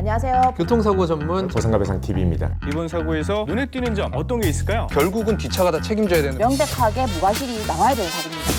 안녕하세요. 교통사고 전문 보상가 배상 TV입니다. 이번 사고에서 눈에 띄는 점 어떤 게 있을까요? 결국은 뒷차가 다 책임져야 되는 명백하게 무과실이 나와야 되는 사고입니다.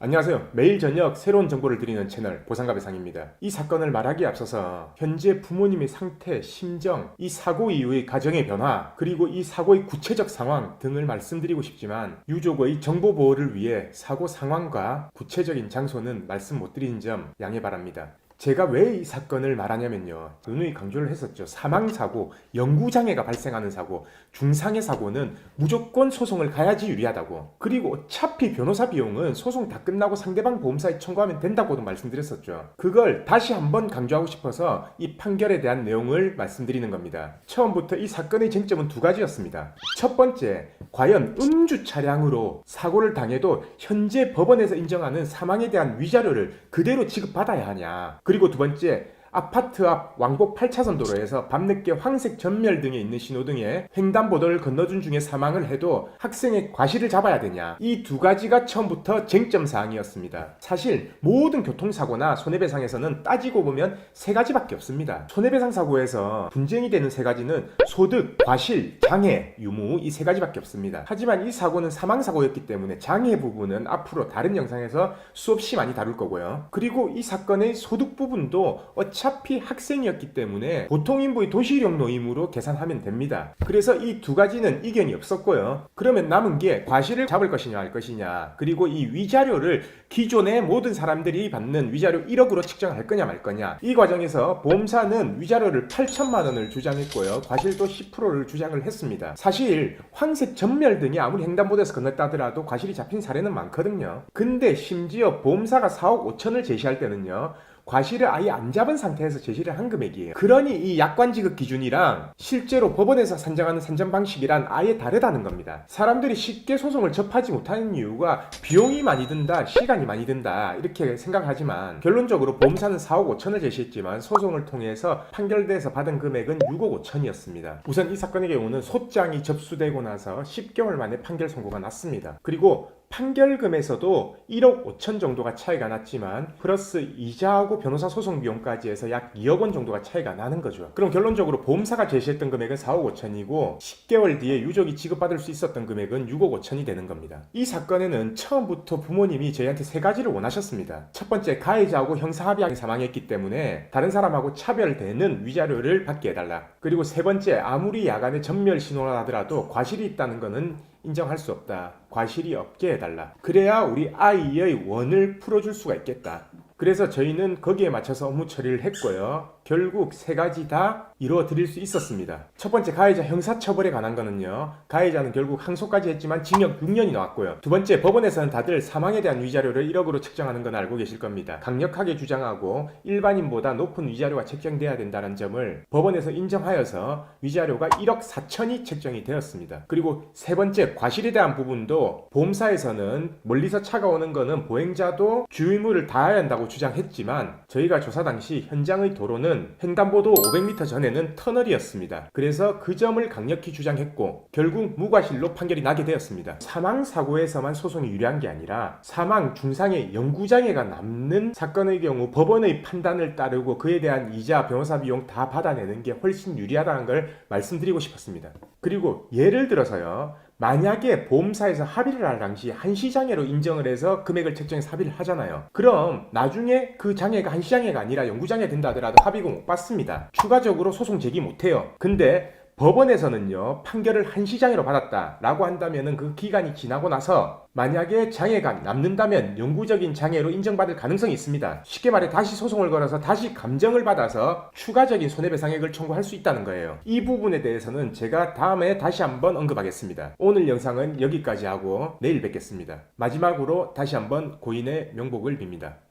안녕하세요. 매일 저녁 새로운 정보를 드리는 채널 보상가 배상입니다. 이 사건을 말하기에 앞서서 현재 부모님의 상태, 심정, 이 사고 이후의 가정의 변화, 그리고 이 사고의 구체적 상황 등을 말씀드리고 싶지만 유족의 정보 보호를 위해 사고 상황과 구체적인 장소는 말씀 못 드리는 점 양해 바랍니다. 제가 왜 이 사건을 말하냐면요. 누누이 강조를 했었죠. 사망사고, 영구장애가 발생하는 사고, 중상해 사고는 무조건 소송을 가야지 유리하다고. 그리고 어차피 변호사 비용은 소송 다 끝나고 상대방 보험사에 청구하면 된다고도 말씀드렸었죠. 그걸 다시 한번 강조하고 싶어서 이 판결에 대한 내용을 말씀드리는 겁니다. 처음부터 이 사건의 쟁점은 두 가지였습니다. 첫 번째, 과연 음주 차량으로 사고를 당해도 현재 법원에서 인정하는 사망에 대한 위자료를 그대로 지급받아야 하냐. 그리고 두 번째, 아파트 앞 왕복 8차선 도로에서 밤늦게 황색 전멸 등에 있는 신호등에 횡단보도를 건너준 중에 사망을 해도 학생의 과실을 잡아야 되냐 이 두 가지가 처음부터 쟁점 사항이었습니다. 사실 모든 교통사고나 손해배상에서는 따지고 보면 세 가지밖에 없습니다. 손해배상 사고에서 분쟁이 되는 세 가지는 소득, 과실, 장애, 유무 이 세 가지밖에 없습니다. 하지만 이 사고는 사망 사고였기 때문에 장애 부분은 앞으로 다른 영상에서 수없이 많이 다룰 거고요. 그리고 이 사건의 소득 부분도 어차 피 학생이었기 때문에 보통 인부의 도시력 노임으로 계산하면 됩니다. 그래서 이 두 가지는 이견이 없었고요. 그러면 남은 게 과실을 잡을 것이냐 할 것이냐 그리고 이 위자료를 기존의 모든 사람들이 받는 위자료 1억으로 측정할 거냐 말 거냐 이 과정에서 보험사는 위자료를 8천만 원을 주장했고요. 과실도 10%를 주장을 했습니다. 사실 황색 전멸 등이 아무리 횡단보도에서 건넜다 하더라도 과실이 잡힌 사례는 많거든요. 근데 심지어 보험사가 4억 5천을 제시할 때는요. 과실을 아예 안 잡은 상태에서 제시를 한 금액이에요. 그러니 이 약관 지급 기준이랑 실제로 법원에서 산정하는 산정 방식이란 아예 다르다는 겁니다. 사람들이 쉽게 소송을 접하지 못하는 이유가 비용이 많이 든다, 시간이 많이 든다 이렇게 생각하지만 결론적으로 보험사는 4억 5천을 제시했지만 소송을 통해서 판결돼서 받은 금액은 6억 5천이었습니다. 우선 이 사건의 경우는 소장이 접수되고 나서 10개월 만에 판결 선고가 났습니다. 그리고 판결금에서도 1억 5천 정도가 차이가 났지만 플러스 이자하고 변호사 소송 비용까지 해서 약 2억 원 정도가 차이가 나는 거죠. 그럼 결론적으로 보험사가 제시했던 금액은 4억 5천이고 10개월 뒤에 유족이 지급받을 수 있었던 금액은 6억 5천이 되는 겁니다. 이 사건에는 처음부터 부모님이 저희한테 세 가지를 원하셨습니다. 첫 번째 가해자하고 형사합의하게 사망했기 때문에 다른 사람하고 차별되는 위자료를 받게 해달라. 그리고 세 번째 아무리 야간에 전멸 신호를 하더라도 과실이 있다는 것은 인정할 수 없다. 과실이 없게 해달라. 그래야 우리 아이의 원을 풀어줄 수가 있겠다. 그래서 저희는 거기에 맞춰서 업무 처리를 했고요. 결국 세 가지 다 이루어 드릴 수 있었습니다. 첫 번째 가해자 형사처벌에 관한 거는요. 가해자는 결국 항소까지 했지만 징역 6년이 나왔고요. 두 번째 법원에서는 다들 사망에 대한 위자료를 1억으로 책정하는 건 알고 계실 겁니다. 강력하게 주장하고 일반인보다 높은 위자료가 책정돼야 된다는 점을 법원에서 인정하여서 위자료가 1억 4천이 책정이 되었습니다. 그리고 세 번째 과실에 대한 부분도 보험사에서는 멀리서 차가 오는 거는 보행자도 주의무를 다해야 한다고 주장했지만 저희가 조사 당시 현장의 도로는 횡단보도 500m 전에는 터널이었습니다. 그래서 그 점을 강력히 주장했고 결국 무과실로 판결이 나게 되었습니다. 사망 사고에서만 소송이 유리한 게 아니라 사망 중상의 영구장애가 남는 사건의 경우 법원의 판단을 따르고 그에 대한 이자 변호사 비용 다 받아내는 게 훨씬 유리하다는 걸 말씀드리고 싶었습니다. 그리고 예를 들어서요. 만약에 보험사에서 합의를 할 당시 한시장애로 인정을 해서 금액을 책정해서 합의를 하잖아요. 그럼 나중에 그 장애가 한시장애가 아니라 영구장애 된다 하더라도 합의금 못 받습니다. 추가적으로 소송 제기 못해요. 근데 법원에서는요 판결을 한시장애로 받았다라고 한다면은 그 기간이 지나고 나서 만약에 장애가 남는다면 영구적인 장애로 인정받을 가능성이 있습니다. 쉽게 말해 다시 소송을 걸어서 다시 감정을 받아서 추가적인 손해배상액을 청구할 수 있다는 거예요. 이 부분에 대해서는 제가 다음에 다시 한번 언급하겠습니다. 오늘 영상은 여기까지 하고 내일 뵙겠습니다. 마지막으로 다시 한번 고인의 명복을 빕니다.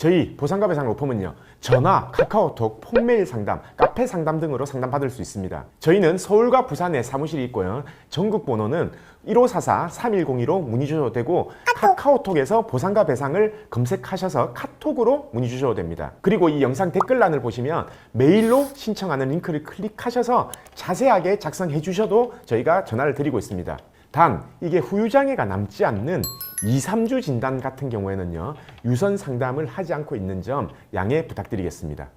저희 보상가 배상 로펌은요 전화, 카카오톡, 폰메일 상담, 카페 상담 등으로 상담받을 수 있습니다. 저희는 서울과 부산에 사무실이 있고요. 전국 번호는 1544-3102로 문의 주셔도 되고 카카오톡에서 보상가 배상을 검색하셔서 카톡으로 문의 주셔도 됩니다. 그리고 이 영상 댓글란을 보시면 메일로 신청하는 링크를 클릭하셔서 자세하게 작성해 주셔도 저희가 전화를 드리고 있습니다. 단 이게 후유장애가 남지 않는 2, 3주 진단 같은 경우에는요 유선 상담을 하지 않고 있는 점 양해 부탁드리겠습니다.